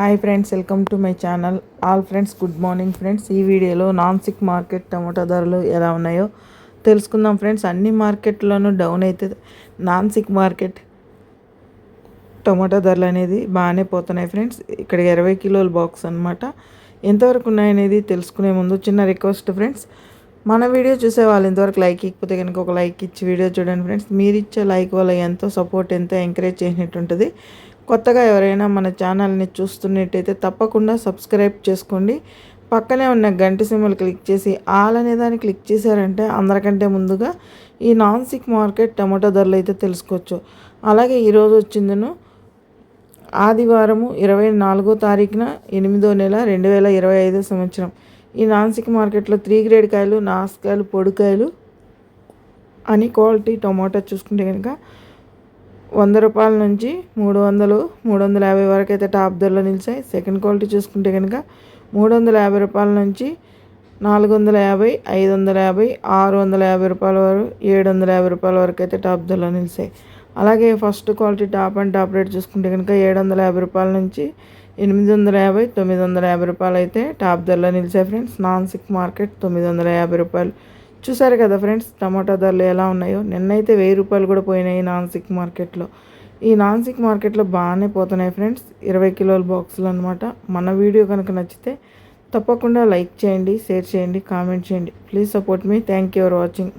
Hi friends welcome to my channel all friends good morning friends ఈ వీడియోలో Nashik market టమాటా ధరలు ఎలా ఉన్నాయో తెలుసుకుందాం ఫ్రెండ్స్ అన్ని మార్కెట్లోనూ డౌన్ అయితే నాన్సిక్ మార్కెట్ టమాటా ధరలు అనేది బాగానే పోతున్నాయి ఫ్రెండ్స్ ఇక్కడ ఇరవై కిలోల బాక్స్ అనమాట ఎంతవరకు ఉన్నాయనేది తెలుసుకునే ముందు చిన్న రిక్వెస్ట్ ఫ్రెండ్స్ మన వీడియో చూసే వాళ్ళు ఇంతవరకు లైక్ ఇకపోతే కనుక ఒక లైక్ ఇచ్చి వీడియో చూడండి ఫ్రెండ్స్ మీరు ఇచ్చే లైక్ వల్ల ఎంతో సపోర్ట్ ఎంతో ఎంకరేజ్ చేసినట్టు ఉంటుంది కొత్తగా ఎవరైనా మన ఛానల్ని చూస్తున్నట్టయితే తప్పకుండా సబ్స్క్రైబ్ చేసుకోండి. పక్కనే ఉన్న గంట సింబల్ క్లిక్ చేసి ఆల్ అనే దాన్ని క్లిక్ చేశారంటే అందరికంటే ముందుగా ఈ నాన్ సిక్ మార్కెట్ టమాటో ధరలు అయితే తెలుసుకోవచ్చు. అలాగే ఈరోజు వచ్చిందను ఆదివారము ఇరవై నాలుగో తారీఖున ఎనిమిదో నెల రెండు వేల ఇరవై ఐదో సంవత్సరం. ఈ నాన్సిక్ మార్కెట్లో త్రీ గ్రేడ్ కాయలు నాసుకాయలు పొడికాయలు అని క్వాలిటీ టమాటా చూసుకుంటే కనుక వంద రూపాయల నుంచి మూడు వందలు మూడు వందల యాభై వరకు అయితే టాప్ ధరలో నిలిచాయి. సెకండ్ క్వాలిటీ చూసుకుంటే కనుక మూడు వందల యాభై రూపాయల నుంచి నాలుగు వందల యాభై ఐదు వందల యాభై ఆరు వందల యాభై రూపాయల వరకు ఏడు వందల యాభై రూపాయల వరకు అయితే టాప్ ధరలో నిలిచాయి. అలాగే first quality top and top rate చూసుకుంటే కనుక ఏడు వందల యాభై రూపాయల నుంచి ఎనిమిది వందల యాభై తొమ్మిది వందల యాభై రూపాయలు అయితే టాప్ ధరలో నిలిచాయి ఫ్రెండ్స్. నాన్ సిక్ మార్కెట్ తొమ్మిది వందల యాభై రూపాయలు. చూసారు కదా ఫ్రెండ్స్ టమాటా ధరలు ఎలా ఉన్నాయో? నిన్నైతే వెయ్యి రూపాయలు కూడా పోయినాయి నాన్ సిక్ మార్కెట్లో. ఈ నాన్ సిక్ మార్కెట్లో బాగానే పోతున్నాయి ఫ్రెండ్స్ ఇరవై కిలోల బాక్సులు అనమాట మన వీడియో కనుక నచ్చితే తప్పకుండా లైక్ చేయండి షేర్ చేయండి కామెంట్ చేయండి. Please support me. Thank you for watching.